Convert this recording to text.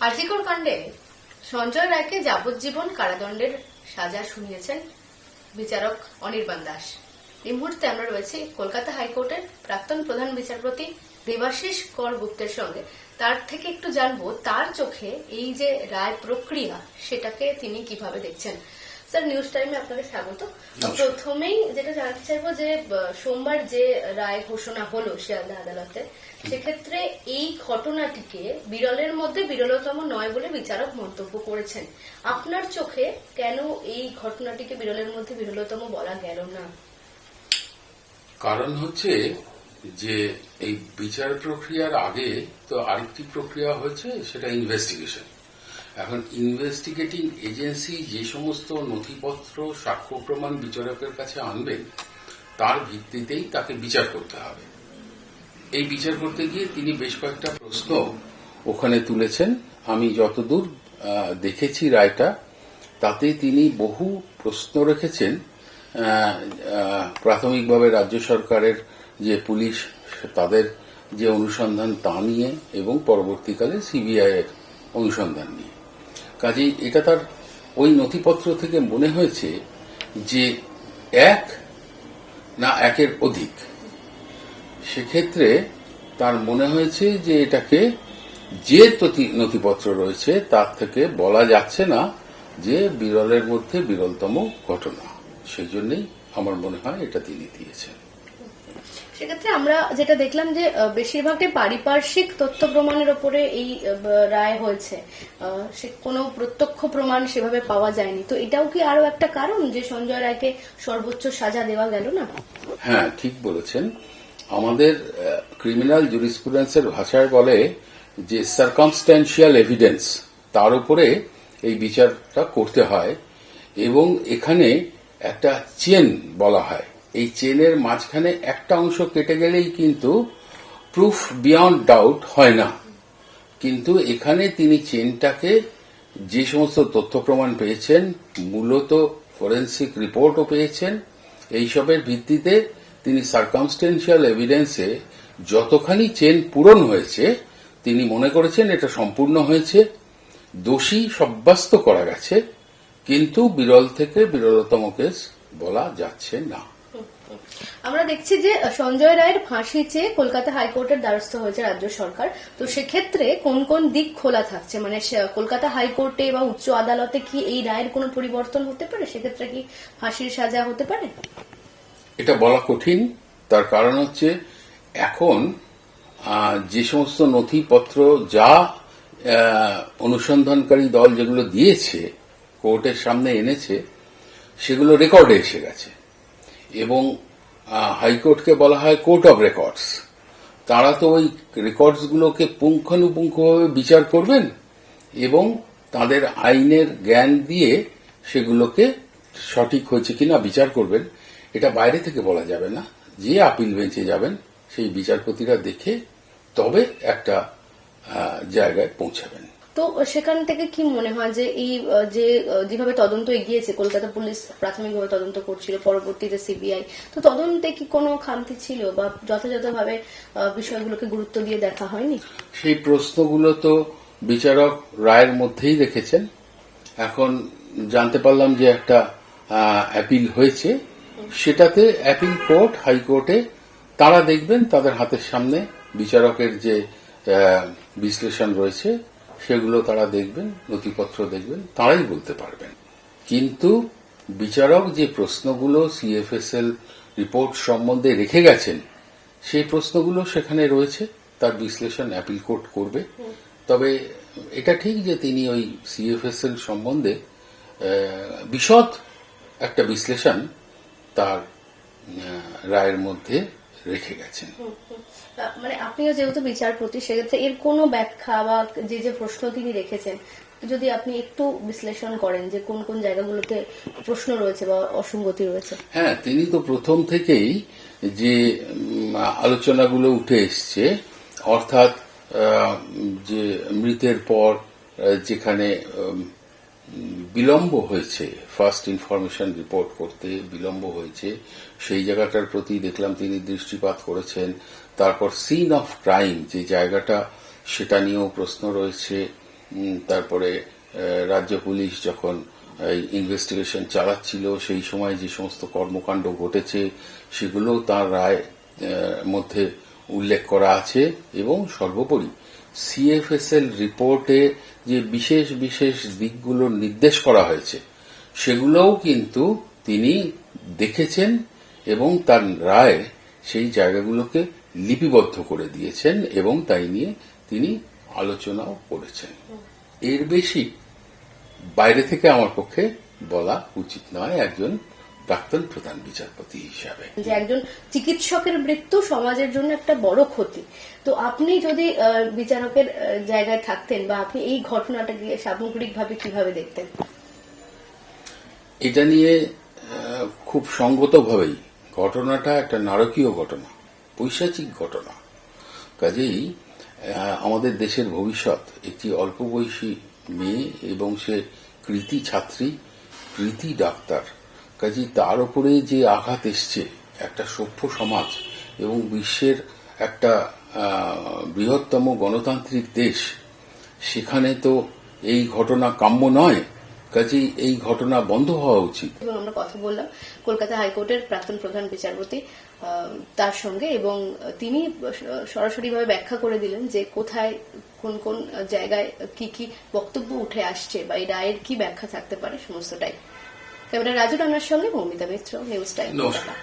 আর্জিকর কাণ্ডে সঞ্জয় রায়কে যাবজ্জীবন কারাদণ্ডের সাজা শুনিয়েছেন বিচারক অনির্বাণ দাস। এই মুহূর্তে আমরা রয়েছি কলকাতা হাইকোর্টের প্রাক্তন প্রধান বিচারপতি দেবাশিস কর গুপ্তের সঙ্গে। তার থেকে একটু জানব, তার চোখে এই যে রায় প্রক্রিয়া, সেটাকে তিনি কীভাবে দেখছেন? স্যার নিউজ টাইমে আপনাকে স্বাগত। প্রথমেই যেটা জানতে চাইব যে সোমবার যে রায় ঘোষণা হলো শিয়ালদা আদালতে সেক্ষেত্রে এই ঘটনাটিকে বিরলের মধ্যে বিরলতম নয় বলে বিচারক মন্তব্য করেছেন। আপনার চোখে কেন এই ঘটনাটিকে বিরলের মধ্যে বিরলতম বলা গেল না? কারণ হচ্ছে যে এই বিচার প্রক্রিয়ার আগে তো আরেকটি প্রক্রিয়া হয়েছে সেটা ইনভেস্টিগেশন এখন ইনভেস্টিগেটিং এজেন্সি যে সমস্ত নথিপত্র, সাক্ষ্য প্রমাণ বিচারকের কাছে আনবেন তার ভিত্তিতেই তাকে বিচার করতে হবে। এই বিচার করতে গিয়ে তিনি বেশ কয়েকটা প্রশ্ন ওখানে তুলেছেন। আমি যতদূর দেখেছি রায়টা, তাতে তিনি বহু প্রশ্ন রেখেছেন। প্রাথমিকভাবে রাজ্য সরকারের যে পুলিশ, তাদের যে অনুসন্ধান তা নিয়ে এবং পরবর্তীকালে সিবিআই এর অনুসন্ধান নিয়ে। কাজেই এটা তার ওই নথিপত্র থেকে মনে হয়েছে যে এক না একের অধিক। সেক্ষেত্রে তার মনে হয়েছে যে এটাকে যে নথিপত্র রয়েছে তার থেকে বলা যাচ্ছে না যে বিরলের মধ্যে বিরলতম ঘটনা। সেই জন্যই আমার মনে হয় এটা তিনি দিয়েছেন। সেক্ষেত্রে আমরা যেটা দেখলাম যে বেশিরভাগটাই পারিপার্শ্বিক তথ্য প্রমাণের ওপরে এই রায় হয়েছে। সে কোনো প্রত্যক্ষ প্রমাণ সেভাবে পাওয়া যায়নি। তো এটাও কি আরও একটা কারণ যে, সঞ্জয় রায়কে সর্বোচ্চ সাজা দেওয়া গেল না? হ্যাঁ ঠিক বলেছেন। আমাদের ক্রিমিনাল জুরিসপ্রুডেন্সের ভাষায় বলে যে সার্কামস্ট্যান্সিয়াল এভিডেন্স তার উপরে এই বিচারটা করতে হয় এবং এখানে একটা চেন বলা হয়। এই চেনের মাঝখানে একটা অংশ কেটে গেলেই কিন্তু প্রুফ বিয়ন্ড ডাউট হয় না। কিন্তু এখানে তিনি চেনটাকে যে সমস্ত তথ্য প্রমাণ পেয়েছেন, মূলত ফরেন্সিক রিপোর্টও পেয়েছেন, এইসবের ভিত্তিতে তিনি সার্কামস্টেন্সিয়াল এভিডেন্সে যতখানি চেন পূরণ হয়েছে, তিনি মনে করেছেন এটা সম্পূর্ণ হয়েছে, দোষী সাব্যস্ত করা গেছে, কিন্তু বিরল থেকে বিরলতম কেস বলা যাচ্ছে না। আমরা দেখছি যে সঞ্জয় রায়ের ফাঁসি চেয়ে কলকাতা হাইকোর্টের দ্বারস্থ হয়েছে রাজ্য সরকার। তো সেক্ষেত্রে কোন কোন দিক খোলা থাকছে? মানে কলকাতা হাইকোর্টে বা উচ্চ আদালতে কি এই রায়ের কোনো পরিবর্তন হতে পারে? সেক্ষেত্রে কি ফাঁসির সাজা হতে পারে? এটা বলা কঠিন। তার কারণ হচ্ছে এখন যে সমস্ত নথিপত্র যা অনুসন্ধানকারী দল যেগুলো দিয়েছে, কোর্টের সামনে এনেছে, সেগুলো রেকর্ডে এসে গেছে। এবং হাইকোর্টকে বলা হয় কোর্ট অব রেকর্ডস। তারা তো ওই রেকর্ডসগুলোকে পুঙ্খানুপুঙ্খভাবে বিচার করবেন এবং তাদের আইনের জ্ঞান দিয়ে সেগুলোকে সঠিক হয়েছে কিনা বিচার করবেন। এটা বাইরে থেকে বলা যাবে না। যে আপিল বেঞ্চে যাবেন, সেই বিচারপতিরা দেখে তবে একটা জায়গায় পৌঁছাবেন। তো সেখান থেকে কি মনে হয় যে এই যে যেভাবে তদন্ত এগিয়েছে, কলকাতা পুলিশ প্রাথমিকভাবে তদন্ত করছিল, পরবর্তীতে সিবিআই, তো তদন্তে কি কোনো খামতি ছিল বা যথাযথভাবে বিষয়গুলোকে গুরুত্ব দিয়ে দেখা হয়নি? সেই প্রশ্নগুলো তো বিচারক রায়ের মধ্যেই রেখেছেন। এখন জানতে পারলাম যে একটা অ্যাপিল হয়েছে। সেটাতে অ্যাপিল কোর্ট, হাইকোর্টে তারা দেখবেন তাদের হাতের সামনে বিচারকের যে বিশ্লেষণ রয়েছে সেগুলো তারা দেখবেন, নথিপত্র দেখবেন, তারাই বলতে পারবেন। কিন্তু বিচারক যে প্রশ্নগুলো সিএফএসএল রিপোর্ট সম্বন্ধে রেখে গেছেন, সেই প্রশ্নগুলো সেখানে রয়েছে, তার বিশ্লেষণ অ্যাপিল কোর্ট করবে। তবে এটা ঠিক যে তিনি ওই সিএফএসএল সম্বন্ধে বিশদ একটা বিশ্লেষণ তার রায়ের মধ্যে রেখে গেছেন। মানে আপনিও যেহেতু বিচারপতি সেক্ষেত্রে এর কোনো ব্যাখ্যা বা যে যে প্রশ্ন তিনি রেখেছেন যদি আপনি একটু বিশ্লেষণ করেন যে কোন কোন জায়গাগুলোতে প্রশ্ন রয়েছে বা অসঙ্গতি রয়েছে। হ্যাঁ তিনি তো প্রথম থেকেই যে আলোচনাগুলো উঠে এসছে অর্থাৎ যে মৃতের পর যেখানে বিলম্ব হয়েছে। ফার্স্ট ইনফরমেশন রিপোর্ট করতে বিলম্ব হয়েছে। সেই জায়গাটার প্রতি দেখলাম তিনি দৃষ্টিপাত করেছেন। তারপর সিন অফ ক্রাইম যে জায়গাটা, সেটা নিয়েও প্রশ্ন রয়েছে। তারপরে রাজ্য পুলিশ যখন ইনভেস্টিগেশন চালাচ্ছিল, সেই সময় যে সমস্ত কর্মকাণ্ড ঘটেছে, সেগুলো তার রায় মধ্যে উল্লেখ করা আছে এবং সর্বোপরি সিএফএসএল রিপোর্টে যে বিশেষ বিশেষ দিকগুলো নির্দেশ করা হয়েছে, সেগুলোও কিন্তু তিনি দেখেছেন এবং তার রায় সেই জায়গাগুলোকে লিপিবদ্ধ করে দিয়েছেন এবং তাই নিয়ে তিনি আলোচনাও করেছেন। এর বেশি বাইরে থেকে আমার পক্ষে বলা উচিত নয়। একজন প্রাক্তন প্রধান বিচারপতি হিসাবে। যে একজন চিকিৎসকের মৃত্যু সমাজের জন্য একটা বড় ক্ষতি। তো আপনি যদি বিচারকের জায়গায় থাকতেন বা আপনি এই ঘটনাটাকে সামগ্রিকভাবে কীভাবে দেখতেন? এটা নিয়ে খুব সঙ্গতভাবেই ঘটনাটা একটা নারকীয় ঘটনা পৈশাচিক ঘটনা। কাজেই আমাদের দেশের ভবিষ্যৎ একটি অল্প বয়সী মেয়ে এবং সে কৃতি ছাত্রী কৃতি ডাক্তার। কাজেই তার উপরে যে আঘাত এসছে, একটা সভ্য সমাজ এবং বিশ্বের একটা বৃহত্তম গণতান্ত্রিক দেশ, সেখানে তো এই ঘটনা কাম্য নয়, কাজেই এই ঘটনা বন্ধ হওয়া উচিত। এবং আমরা কথা বললাম কলকাতা হাইকোর্টের প্রাক্তন প্রধান বিচারপতি তার সঙ্গে এবং তিনি সরাসরিভাবে ব্যাখ্যা করে দিলেন যে কোথায়, কোন কোন জায়গায় কি কি বক্তব্য উঠে আসছে বা এই রায়ের কি ব্যাখ্যা থাকতে পারে, সমস্তটাই। ক্যামেরা রাজু রানার সঙ্গে মৌমিতা মিত্র নিউজ টাইম নমস্কার।